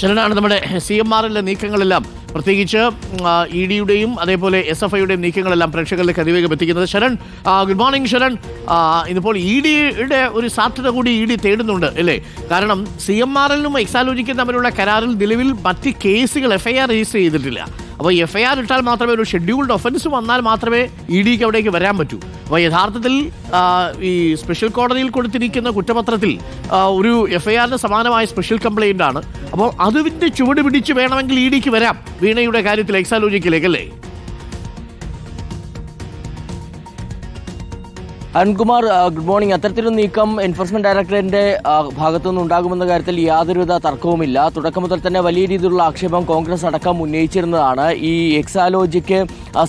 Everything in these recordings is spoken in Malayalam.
ശരണാണ് നമ്മുടെ സി എം ആറിന്റെ നീക്കങ്ങളെല്ലാം പ്രത്യേകിച്ച് ഇ ഡിയുടെയും അതേപോലെ എസ് എഫ് ഐയുടെയും നീക്കങ്ങളെല്ലാം പ്രേക്ഷകരിലേക്ക് അതിവേഗം എത്തിക്കുന്നത് ശരൺ. Good morning Sharan. ഇതിപ്പോൾ ഇ ഡിയുടെ ഒരു സാധ്യത കൂടി ഇ ഡി തേടുന്നുണ്ട് അല്ലേ? കാരണം സി എം ആറിനും എക്സാലോജിക്കും തമ്മിലുള്ള കരാറിൽ നിലവിൽ മറ്റ് കേസുകൾ എഫ് ഐ ആർ രജിസ്റ്റർ ചെയ്തിട്ടില്ല. അപ്പോൾ എഫ് ഐ ആർ ഇട്ടാൽ മാത്രമേ ഒരു ഷെഡ്യൂൾഡ് ഒഫൻസ് വന്നാൽ മാത്രമേ ഇ ഡിക്ക് അവിടേക്ക് വരാൻ പറ്റൂ. അപ്പോൾ യഥാർത്ഥത്തിൽ ഈ സ്പെഷ്യൽ കോടതിയിൽ കൊടുത്തിരിക്കുന്ന കുറ്റപത്രത്തിൽ ഒരു എഫ് ഐ ആറിന് സമാനമായ സ്പെഷ്യൽ കംപ്ലൈന്റ് ആണ്. അപ്പോൾ അതിന്റെ ചുവട് പിടിച്ച് വേണമെങ്കിൽ ഇ ഡിക്ക് വരാം. വീണയുടെ കാര്യത്തിൽ എക്സാലോജിക്കിലേക്ക് അല്ലേ അരുൺകുമാർ ഗുഡ് മോർണിംഗ്. അത്തരത്തിലൊരു നീക്കം എൻഫോഴ്സ്മെന്റ് ഡയറക്ടറേറ്റിന്റെ ഭാഗത്തു ഭാഗത്തുനിന്ന് ഉണ്ടാകുമെന്ന കാര്യത്തിൽ യാതൊരുവിധ തർക്കവുമില്ല. തുടക്കം മുതൽ തന്നെ വലിയ രീതിയിലുള്ള ആക്ഷേപം കോൺഗ്രസ് അടക്കം ഉന്നയിച്ചിരുന്നതാണ്. ഈ Exalogic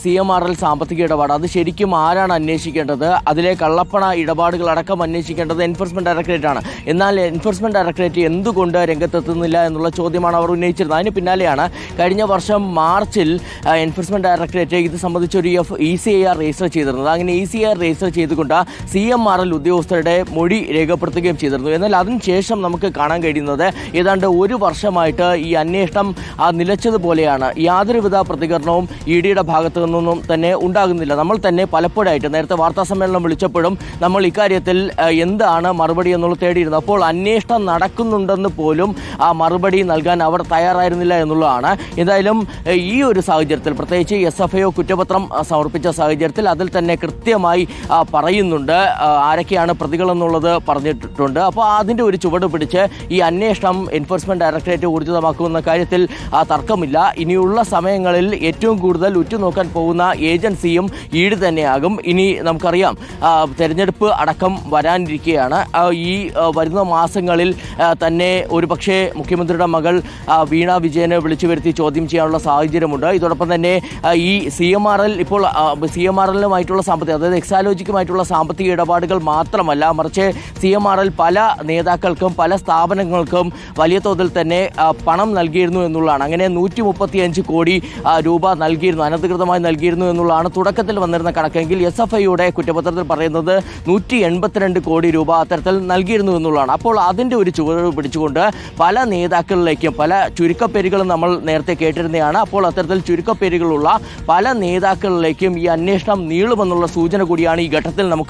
C M R L സാമ്പത്തിക ഇടപാട്. അത് ശരിക്കും ആരാണ് അന്വേഷിക്കേണ്ടത്? അതിലെ കള്ളപ്പണ ഇടപാടുകൾ അടക്കം അന്വേഷിക്കേണ്ടത് എൻഫോഴ്സ്മെന്റ് ഡയറക്ടറേറ്റ് ആണ്. എന്നാൽ എൻഫോഴ്സ്മെന്റ് ഡയറക്ടറേറ്റ് എന്തുകൊണ്ട് രംഗത്തെത്തുന്നില്ല എന്നുള്ള ചോദ്യമാണ് അവർ ഉന്നയിച്ചിരുന്നത്. അതിന് പിന്നാലെയാണ് കഴിഞ്ഞ വർഷം മാർച്ചിൽ എൻഫോഴ്സ്മെന്റ് ഡയറക്ടറേറ്റ് ഇത് സംബന്ധിച്ച് ഒരു F E C I R register ചെയ്തിരുന്നത്. അങ്ങനെ E C I R register ചെയ്തുകൊണ്ട് സി എം ആർ എൽ ഉദ്യോഗസ്ഥരുടെ മൊഴി രേഖപ്പെടുത്തുകയും ചെയ്തിരുന്നു. എന്നാൽ അതിനുശേഷം നമുക്ക് കാണാൻ കഴിയുന്നത് ഏതാണ്ട് ഒരു വർഷമായിട്ട് ഈ അന്വേഷണം നിലച്ചതുപോലെയാണ്. യാതൊരുവിധ പ്രതികരണവും ഇ ഡിയുടെ ഭാഗത്തു നിന്നൊന്നും തന്നെ ഉണ്ടാകുന്നില്ല. നമ്മൾ തന്നെ പലപ്പോഴായിട്ട് നേരത്തെ വാർത്താ സമ്മേളനം വിളിച്ചപ്പോഴും നമ്മൾ ഇക്കാര്യത്തിൽ എന്താണ് മറുപടി എന്നുള്ളത് തേടിയിരുന്നത് അപ്പോൾ അന്വേഷണം നടക്കുന്നുണ്ടെന്ന് പോലും ആ മറുപടി നൽകാൻ അവർ തയ്യാറായിരുന്നില്ല എന്നുള്ളതാണ്. എന്തായാലും ഈ ഒരു സാഹചര്യത്തിൽ പ്രത്യേകിച്ച് എസ് എഫ് ഐ കുറ്റപത്രം സമർപ്പിച്ച സാഹചര്യത്തിൽ അതിൽ തന്നെ കൃത്യമായി ആ, പറയുന്നുണ്ട് ആ, ആരൊക്കെയാണ് പ്രതികളെന്നുള്ളത് പറഞ്ഞിട്ടുണ്ട്. അപ്പോൾ അതിന്റെ ഒരു ചുവട് പിടിച്ച് ഈ അന്വേഷണം എൻഫോഴ്സ്മെന്റ് ഡയറക്ടറേറ്റ് ഊർജിതമാക്കുമെന്ന കാര്യത്തിൽ തർക്കമില്ല. ഇനിയുള്ള സമയങ്ങളിൽ ഏറ്റവും കൂടുതൽ ഉറ്റുനോക്കാൻ പോകുന്ന ഏജൻസിയും ഈട് തന്നെയാകും. ഇനി നമുക്കറിയാം തെരഞ്ഞെടുപ്പ് അടക്കം വരാനിരിക്കുകയാണ് ഈ വരുന്ന മാസങ്ങളിൽ തന്നെ ഒരു പക്ഷേ മുഖ്യമന്ത്രിയുടെ മകൾ വീണ വിജയനെ വിളിച്ചു വരുത്തി ചോദ്യം ചെയ്യാനുള്ള സാഹചര്യമുണ്ട്. ഇതോടൊപ്പം തന്നെ ഈ സി എം ആർ എൽ ഇപ്പോൾ സി എം ആർ എല്ലുമായിട്ടുള്ള സാമ്പത്തിക അതായത് എക്സാലോജിക്കുമായിട്ടുള്ള സാമ്പത്തിക ഇടപാടുകൾ മാത്രമല്ല മറിച്ച് സി എം ആർ എൽ പല നേതാക്കൾക്കും പല സ്ഥാപനങ്ങൾക്കും വലിയ തോതിൽ തന്നെ പണം നൽകിയിരുന്നു എന്നുള്ളതാണ്. അങ്ങനെ നൂറ്റി മുപ്പത്തിയഞ്ച് കോടി രൂപ നൽകിയിരുന്നു അനധികൃതമായി നൽകിയിരുന്നു എന്നുള്ളതാണ് തുടക്കത്തിൽ വന്നിരുന്ന കണക്കെങ്കിൽ എസ് എഫ് ഐയുടെ കുറ്റപത്രത്തിൽ പറയുന്നത് നൂറ്റി എൺപത്തിരണ്ട് കോടി രൂപ അത്തരത്തിൽ നൽകിയിരുന്നു എന്നുള്ളതാണ്. അപ്പോൾ അതിന്റെ ഒരു ചുവട് പിടിച്ചുകൊണ്ട് പല നേതാക്കളിലേക്കും പല ചുരുക്കപ്പേരുകളും നമ്മൾ നേരത്തെ കേട്ടിരുന്നതാണ്. അപ്പോൾ അത്തരത്തിൽ ചുരുക്കപ്പേരുകളുള്ള പല നേതാക്കളിലേക്കും ഈ അന്വേഷണം നീളുമെന്നുള്ള സൂചന കൂടിയാണ് ഈ ഘട്ടത്തിൽ നമുക്ക്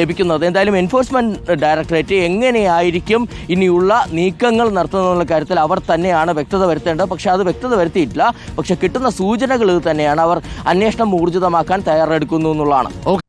ലഭിക്കുന്നത്. എന്തായാലും എൻഫോഴ്സ്മെന്റ് ഡയറക്ടറേറ്റ് എങ്ങനെയായിരിക്കും ഇനിയുള്ള നീക്കങ്ങൾ നടത്തുന്നതെന്നുള്ള കാര്യത്തിൽ അവർ തന്നെയാണ് വ്യക്തത വരുത്തേണ്ടത്. പക്ഷേ അത് വ്യക്തത വരുത്തിയിട്ടില്ല. പക്ഷേ കിട്ടുന്ന സൂചനകൾ തന്നെയാണ് അവർ അന്വേഷണം ഊർജിതമാക്കാൻ തയ്യാറെടുക്കുന്നു എന്നുള്ളതാണ്.